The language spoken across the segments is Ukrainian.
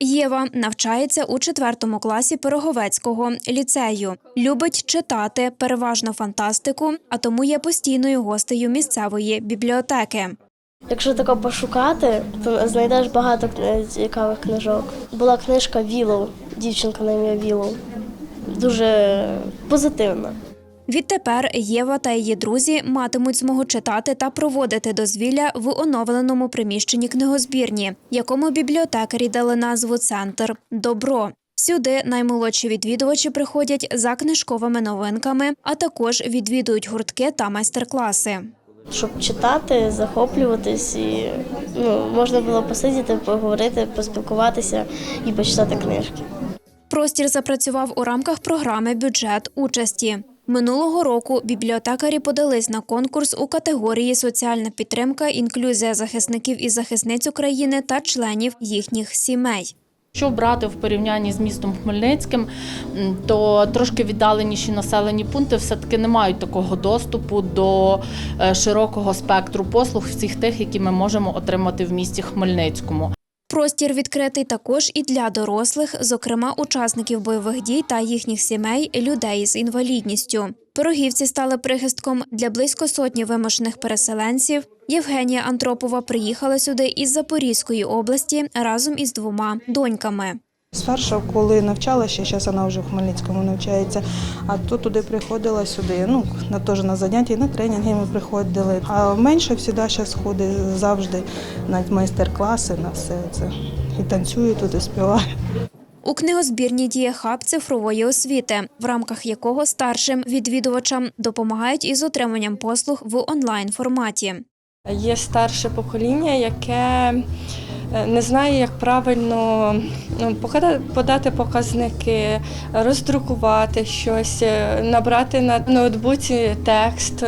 Єва навчається у четвертому класі Пироговецького ліцею. Любить читати, переважно фантастику, а тому є постійною гостею місцевої бібліотеки. Якщо тако пошукати, то знайдеш багато цікавих книжок. Була книжка Вілоу, дівчинка на ім'я Вілоу. Дуже позитивна. Відтепер Єва та її друзі матимуть змогу читати та проводити дозвілля в оновленому приміщенні книгозбірні, якому бібліотекарі дали назву Центр Добро. Сюди наймолодші відвідувачі приходять за книжковими новинками, а також відвідують гуртки та майстер-класи. Щоб читати, захоплюватись і ну, можна було посидіти, поговорити, поспілкуватися і почитати книжки. Простір запрацював у рамках програми Бюджет участі. Минулого року бібліотекарі подались на конкурс у категорії Соціальна підтримка, інклюзія захисників і захисниць України та членів їхніх сімей. Якщо брати в порівнянні з містом Хмельницьким, то трошки віддаленіші населені пункти все-таки не мають такого доступу до е, широкого спектру послуг, всіх тих, які ми можемо отримати в місті Хмельницькому. Простір відкритий також і для дорослих, зокрема учасників бойових дій та їхніх сімей, людей з інвалідністю. Пирогівці стали прихистком для близько сотні вимушених переселенців. Євгенія Антропова приїхала сюди із Запорізької області разом із двома доньками. Спершу, коли навчалася, зараз вона вже в Хмельницькому навчається, а то туди приходила сюди, ну, на, теж на заняття, на тренінги ми приходили. А менше завжди зараз ходить завжди на майстер-класи, на все це. І танцює тут, і співає. У книгозбірні діє хаб цифрової освіти, в рамках якого старшим відвідувачам допомагають із отриманням послуг в онлайн форматі. Є старше покоління, яке не знає, як правильно ну, подати показники, роздрукувати щось, е, набрати на ноутбуці текст.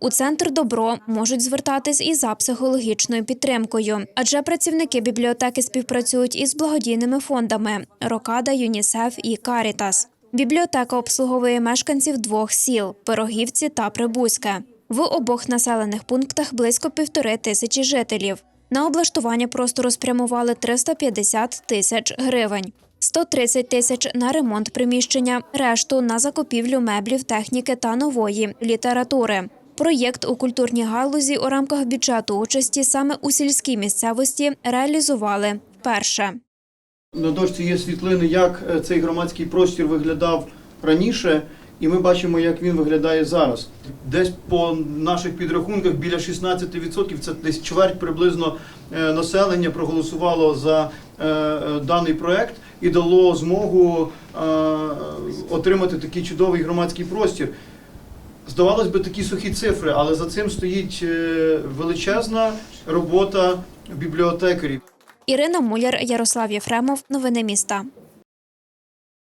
У центр добро можуть звертатись і за психологічною підтримкою, адже працівники бібліотеки співпрацюють із благодійними фондами Рокада, ЮНІСЕФ і Карітас. Бібліотека обслуговує мешканців двох сіл Пирогівці та Прибузьке. В обох населених пунктах близько півтори тисячі жителів. На облаштування простору спрямували 350 тисяч гривень. 130 тисяч на ремонт приміщення, решту на закупівлю меблів, техніки та нової літератури. Проєкт у культурній галузі у рамках бюджету участі саме у сільській місцевості реалізували вперше. На дошці є світлини, як е, цей громадський простір виглядав раніше, і ми бачимо, як він виглядає зараз. Десь по наших підрахунках біля 16%, це десь чверть приблизно е, населення проголосувало за е, е, даний проект і дало змогу отримати такий чудовий громадський простір. Здавалось би, такі сухі цифри, але за цим стоїть величезна робота бібліотекарів. Ірина Муляр, Ярослав Єфремов. Новини міста.